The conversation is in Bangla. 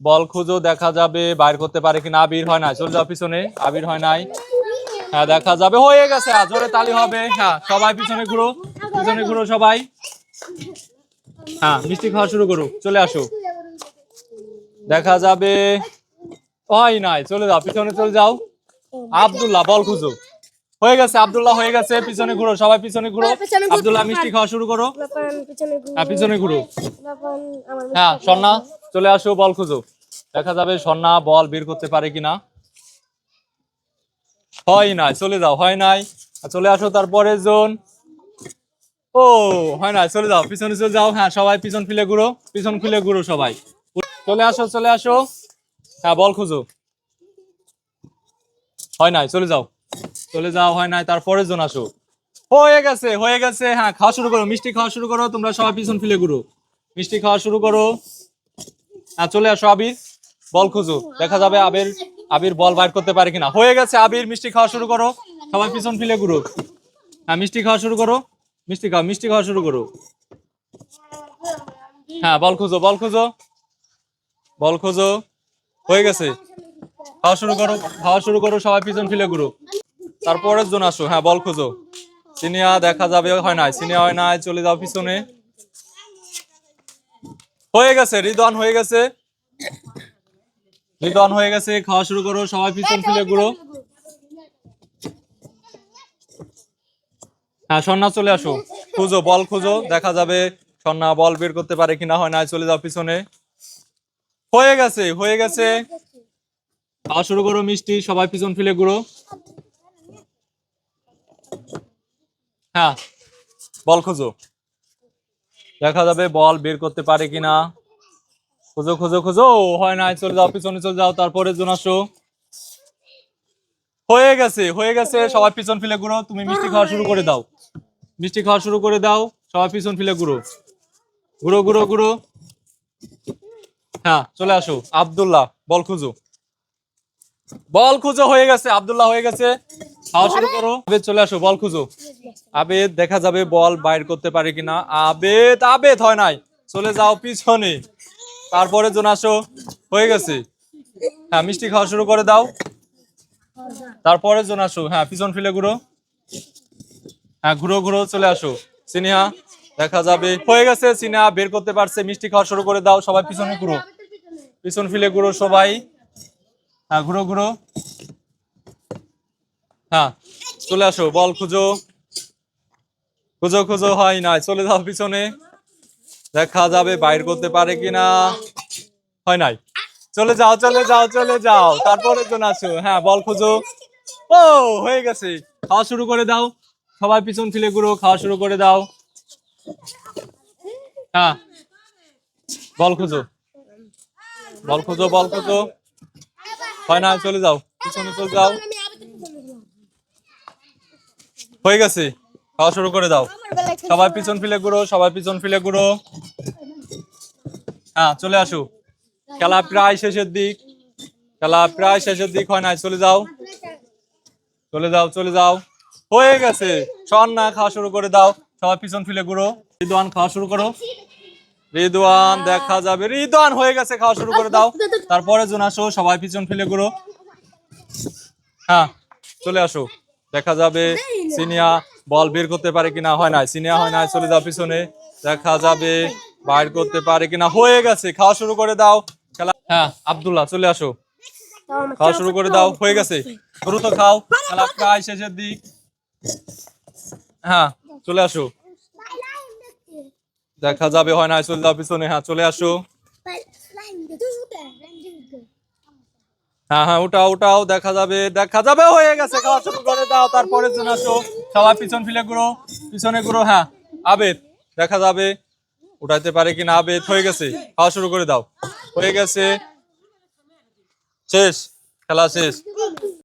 বল খুঁজো দেখা যাবে, বাইর করতে পারে কিনা, আবির হয় না চলে যাও পিছনে, আবির হয় নাই। হ্যাঁ দেখা যাবে। হয়ে গেছে জোরে তালি হবে। হ্যাঁ সবাই পিছনে ঘুরো পিছনে ঘুরো সবাই। হ্যাঁ মিষ্টি খাওয়া শুরু করো চলে আসো। দেখা যাবে। হয় নাই, চলে যাও, পিছনে চলে যাও। আব্দুল্লাহ, বল খুঁজো। হয়ে গেছে আব্দুল্লাহ হয়ে গেছে পিছনে ঘুরো সবাই পিছনে ঘুরো। পিছনে আব্দুল্লাহ মিষ্টি খাওয়া শুরু করো। পিছনে ঘুরো। হ্যাঁ পিছনে ঘুরো। হ্যাঁ সন্না চলে আসো বল খুঁজো। দেখা যাবে সন্না বল বের করতে পারে কিনা। হয় নাই চলে যাও হয় নাই। চলে আসো তারপরে জোন। ও হয় নাই চলে যাও পিছনে চলে যাও। হ্যাঁ সবাই পিছন ফিলে ঘুরো পিছন ফিলে ঘুরো সবাই। চলে আসো চলে আসো। হ্যাঁ বল খুঁজো। হয় নাই চলে যাও। চলে যাওয়া হয় নাই, তারপরের জন আসো। হয়ে গেছে হয়ে গেছে হ্যাঁ খাওয়া শুরু করো, মিষ্টি খাওয়া শুরু করো, তোমরা সবাই পিছন ফিলে ঘুরো। মিষ্টি খাওয়া শুরু করো। হ্যাঁ চলে আসো, আবির। বল খুঁজো, দেখা যাবে আবির আবির বল বাইর করতে পারে কিনা। হয়ে গেছে, আবির, মিষ্টি খাওয়া শুরু করো, সবাই পিছন ফিলে ঘুরো। হ্যাঁ মিষ্টি খাওয়া শুরু করো, মিষ্টি খাও, মিষ্টি খাওয়া শুরু করো। হ্যাঁ বল খুঁজো বল খুঁজো বল খুঁজো। হয়ে গেছে, খাওয়া শুরু করো, খাওয়া শুরু করো, সবাই পিছন ফিলে ঘুরো। তারপরের জন আসো হ্যাঁ বল খুঁজো। সিনিয়া দেখা যাবে, হয় নাই? সিনিয়া হয় নাই, চলে যাও পিছনে। হয়ে গেছে, রিদওয়ান হয়ে গেছে। রিদওয়ান হয়ে গেছে, খাওয়া শুরু করো, সবাই পিছন ফিলে ঘুরো। হ্যাঁ সন্না চলে আসো। খুঁজো, বল খুঁজো, দেখা যাবে। সন্না বল বের করতে পারে কিনা, হয় না চলে যাও পিছনে। হয়ে গেছে হয়ে গেছে। খাওয়া শুরু করো, মিষ্টি, সবাই পিছন ফিলে ঘুরো। হ্যাঁ বল খুঁজো। দেখা যাবে বল বের করতে পারে কিনা। খুঁজো খুঁজো খুঁজো। হয় না চলে যাও, পিছনে চলে যাও তারপরে জন আসো। হয়ে গেছে হয়ে গেছে। সবাই পিছন ফিলে ঘুরো, তুমি মিষ্টি খাওয়া শুরু করে দাও। মিষ্টি খাওয়া শুরু করে দাও, সবাই পিছন ফিলে ঘুরো। ঘুরো ঘুরো ঘুরো। হ্যাঁ চলে আসো। আব্দুল্লাহ, বল খুঁজো। বল খুঁজো হয়ে গেছে আব্দুল্লাহ হয়ে গেছে। খাওয়া শুরু করো। আবেদ চলে আসো বল খুঁজো। আবেদ দেখা যাবে বল বাইর করতে পারে কিনা। আবেদ আবেদ হয় নাই। চলে যাও পিছনে। তারপরে জন আসো। হয়ে গেছে। হ্যাঁ মিষ্টি খাওয়া শুরু করে দাও। তারপরে জন আসো। হ্যাঁ পিছন ফিলে ঘুরো। হ্যাঁ ঘুরো ঘুরো চলে আসো। সিনিয়া দেখা যাবে। হয়ে গেছে সিনিয়া বের করতে পারছে। মিষ্টি খাওয়া শুরু করে দাও। সবাই পিছনে ঘুরো। পিছন ফিলে ঘুরো সবাই। হ্যাঁ ঘুরো ঘুরো। হ্যাঁ চলে আসো, বল খুঁজো। খুঁজো খুঁজো, হয় না চলে যাও পিছনে। দেখা যাবে বাইর করতে পারে কিনা। হয় নাই। চলে যাও চলে যাও চলে যাও তারপরে জন আসো। হ্যাঁ বল খুঁজো। ও, হয়ে গেছে। খাওয়া শুরু করে দাও। সবাই পিছন ফিলে ঘুরো, খাওয়া শুরু করে দাও। হ্যাঁ বল খুঁজো। বল খুঁজো বল খুঁজো। হয় না চলে যাও, পিছনে চলে যাও। হয়ে গেছে, খাওয়া শুরু করে দাও। সবাই পিছন ফিলে ঘুরো, সবাই পিছন ফিলে ঘুরো। হ্যাঁ চলে আসো। খেলা প্রায় শেষের দিক। খেলা প্রায় শেষের দিক হয় না চলে যাও। চলে যাও চলে যাও। হয়ে গেছে সন্না খাওয়া শুরু করে দাও। সবাই পিছন ফিলে ঘুরো। রিদওয়ান, খাওয়া শুরু করো। রিদওয়ান দেখা যাবে। রিদওয়ান হয়ে গেছে খাওয়া শুরু করে দাও। তারপরে জন আসো সবাই পিছন ফেলে ঘুরো। হ্যাঁ চলে আসো। দেখা যাবে সিনিয়া বল বের করতে পারে কিনা হয় না সিনিয়া হয় না চলে যাও পিছনে। দেখা যাবে বাইর করতে পারে কিনা। হয়ে গেছে খাওয়া শুরু করে দাও। খেলা হ্যাঁ আব্দুল্লাহ চলে আসো। খাওয়া শুরু করে দাও হয়ে গেছে। দ্রুত খাও। খেলা প্রায় শেষের দিক। হ্যাঁ চলে আসো। দেখা যাবে হয় না চলে যাও পিছনে হ্যাঁ চলে আসো। হ্যাঁ হ্যাঁ উঠাও উঠাও দেখা যাবে দেখা যাবে হয়ে গেছে খাওয়া শুরু করে দাও তারপরে জন আসো। সবাই পিছন ফিলে ঘুরো পিছনে ঘুরো হ্যাঁ আবেদ দেখা যাবে উঠাইতে পারে কিনা আবেদ হয়ে গেছে খাওয়া শুরু করে দাও। হয়ে গেছে শেষ খেলা শেষ।